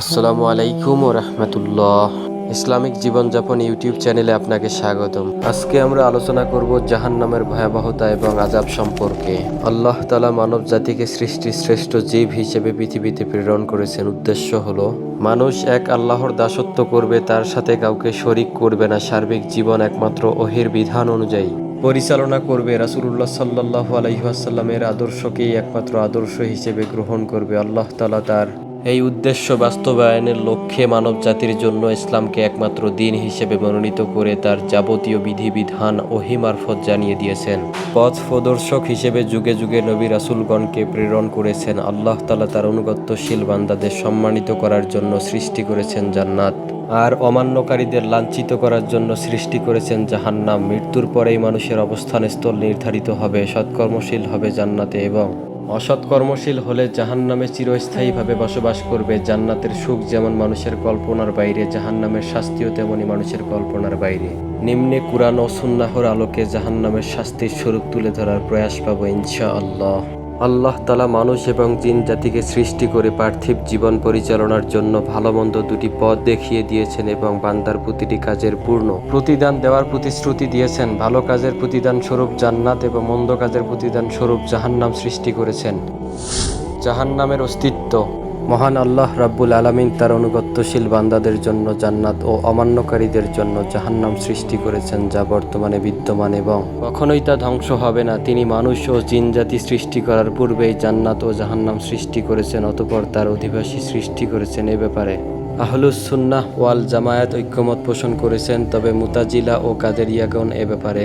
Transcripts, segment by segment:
আসসালামু আলাইকুম ও রহমতুল্লাহ। ইসলামিক জীবনযাপন ইউটিউব চ্যানেলে আপনাকে স্বাগতম। আজকে আমরা আলোচনা করব জাহান্নামের ভয়াবহতা এবং আজাব সম্পর্কে। আল্লাহ তালা মানব জাতিকে সৃষ্টি শ্রেষ্ঠ জীব হিসেবে পৃথিবীতে প্রেরণ করেছেন। উদ্দেশ্য হলো, মানুষ এক আল্লাহর দাসত্ব করবে, তার সাথে কাউকে শরিক করবে না, সার্বিক জীবন একমাত্র ওহির বিধান অনুযায়ী। পরিচালনা করবে রাসুলুল্লাহ সাল্লাহ আলহিহাসাল্লামের আদর্শকেই একমাত্র আদর্শ হিসেবে গ্রহণ করবে। আল্লাহ তালা তার এই উদ্দেশ্য বাস্তবায়নের লক্ষ্যে মানব জাতির জন্য ইসলামকে একমাত্র দিন হিসেবে মনোনীত করে তার যাবতীয় বিধিবিধান ওহি মারফত জানিয়ে দিয়েছেন। পথ প্রদর্শক হিসেবে যুগে যুগে নবী রাসুলগণকে প্রেরণ করেছেন। আল্লাহ তালা তার অনুগত্যশীল বান্দাদের সম্মানিত করার জন্য সৃষ্টি করেছেন জান্নাত। আর অমান্যকারীদের লাঞ্ছিত করার জন্য সৃষ্টি করেছেন জাহান্নাম। মৃত্যুর পরেই মানুষের অবস্থান স্থল নির্ধারিত হবে, সৎকর্মশীল হবে জান্নাতে এবং অসৎ কর্মশীল হলে জাহান্নামে চিরস্থায়ীভাবে বসবাস করবে। জান্নাতের সুখ যেমন মানুষের কল্পনার বাইরে জাহান নামের শাস্তিও তেমনি মানুষের কল্পনার বাইরে। নিম্নে কুরআন ও সুন্নাহর আলোকে জাহান নামের শাস্তির স্বরূপ তুলে ধরার প্রয়াস পাবো ইনশা আল্লাহ তালা মানুষ এবং জিন জাতিকে সৃষ্টি করে পার্থিব জীবন পরিচালনার জন্য ভালো মন্দ দুটি পথ দেখিয়ে দিয়েছেন এবং বান্দার প্রতিটি কাজের পূর্ণ প্রতিদান দেওয়ার প্রতিশ্রুতি দিয়েছেন, ভালো কাজের প্রতিদান স্বরূপ জান্নাত এবং মন্দ কাজের প্রতিদান স্বরূপ জাহান্নাম সৃষ্টি করেছেন। জাহান্নামের অস্তিত্ব মহান আল্লাহ রাব্বুল আলামিন তার অনুগত্যশীল বান্দাদের জন্য জান্নাত ও অমান্যকারীদের জন্য জাহান্নাম সৃষ্টি করেছেন, যা বর্তমানে বিদ্যমান এবং কখনোই তা ধ্বংস হবে না। তিনি মানুষ ও জিন জাতি সৃষ্টি করার পূর্বেই জান্নাত ও জাহান্নাম সৃষ্টি করেছেন, অতপর তার অধিবাসী সৃষ্টি করেছেন এ ব্যাপারে। আহলুস সুন্নাহ ওয়াল জামায়াত ঐক্যমত পোষণ করেছেন, তবে মুতাজিলা ও কাদেরিয়াগণ এ ব্যাপারে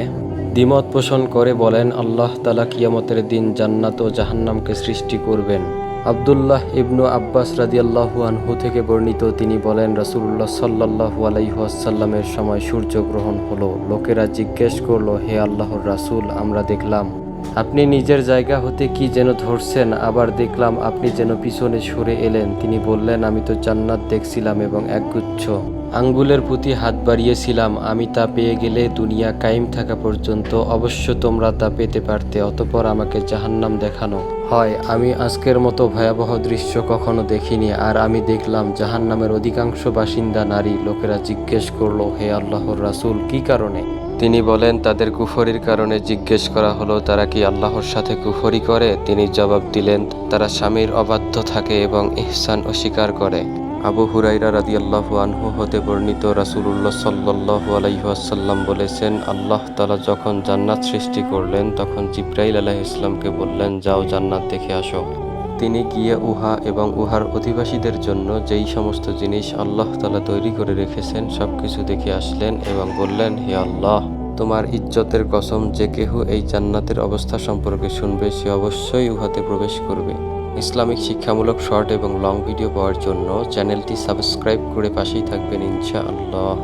দ্বিমত পোষণ করে বলেন, আল্লাহ তালা কিয়ামতের দিন জান্নাত ও জাহান্নামকে সৃষ্টি করবেন। আবদুল্লাহ ইবনু আব্বাস রাদিয়াল্লাহু আনহু থেকে বর্ণিত তিনি বলেন রাসুল্লাহ সাল্লাল্লাহু আলাইহাসাল্লামের সময় সূর্যগ্রহণ হলো। লোকেরা জিজ্ঞেস করল, হে আল্লাহর রাসুল, আমরা দেখলাম আপনি নিজের জায়গা হতে কি যেন ধরছেন, আবার দেখলাম আপনি যেন পিছনে সরে এলেন। তিনি বললেন, আমি তো জান্নাত দেখছিলাম এবং একগুচ্ছ। আঙ্গুলের প্রতি হাত বাড়িয়েছিলাম, আমি তা পেয়ে গেলে দুনিয়া কায়েম থাকা পর্যন্ত অবশ্য তোমরা তা পেতে পারতে, অতপর আমাকে জাহান্নাম দেখানো। হয়, আমি আজকের মতো ভয়াবহ দৃশ্য কখনো দেখিনি, আর আমি দেখলাম জাহান্নামের অধিকাংশ বাসিন্দা নারী। লোকেরা জিজ্ঞেস করল, হে আল্লাহর রাসূল, কি কারণে? তিনি বলেন, তাদের কুফরির কারণে জিজ্ঞেস করা হলো, তারা কি আল্লাহর সাথে কুফরি করে? তিনি জবাব দিলেন, তারা স্বামীর অবাধ্য থাকে এবং ইহসান অস্বীকার করে। আবু হুরাইরা রাদিয়াল্লাহু আনহু হতে বর্ণিত রাসূলুল্লাহ সাল্লাল্লাহু আলাইহি ওয়াসাল্লাম বলেছেন, আল্লাহ তালা যখন জান্নাত সৃষ্টি করলেন, তখন জিব্রাইল আলাইহিস ইসলামকে বললেন, যাও জান্নাত দেখে আসো। তিনি গিয়ে উহা এবং উহার অধিবাসীদের জন্য যেই সমস্ত জিনিস আল্লাহ তালা তৈরি করে রেখেছেন সব কিছু দেখে আসলেন এবং বললেন, হে আল্লাহ, তোমার ইজ্জতের কসম যে কেহ এই জান্নাতের অবস্থা সম্পর্কে শুনবে, সে অবশ্যই উহাতে প্রবেশ করবে। ইসলামিক শিক্ষামূলক শর্ট এবং লং ভিডিও পাওয়ার জন্য চ্যানেলটি সাবস্ক্রাইব করে পাশেই থাকবেন ইনশা আল্লাহ